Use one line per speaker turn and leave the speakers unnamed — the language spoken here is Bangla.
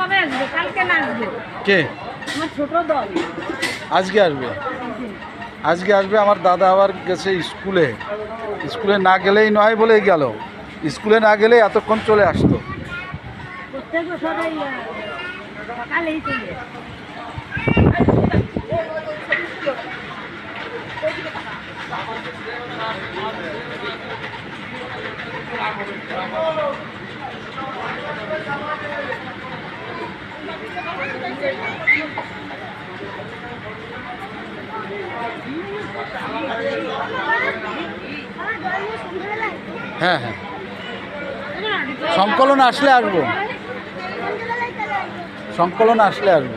কবে আসবে? কালকে না আসবে?
কে?
আমার ছোট দল।
আজকে আসবে? আজকে আসবে আমার দাদা আবার গেছে স্কুলে। স্কুলে না গেলেই নয় বলে গেল। স্কুলে না গেলে এতক্ষণ চলে আসতো।
প্রত্যেক বছর
হ্যাঁ হ্যাঁ। সংকলন আসলে আসব। সংকলন আসলে আসব।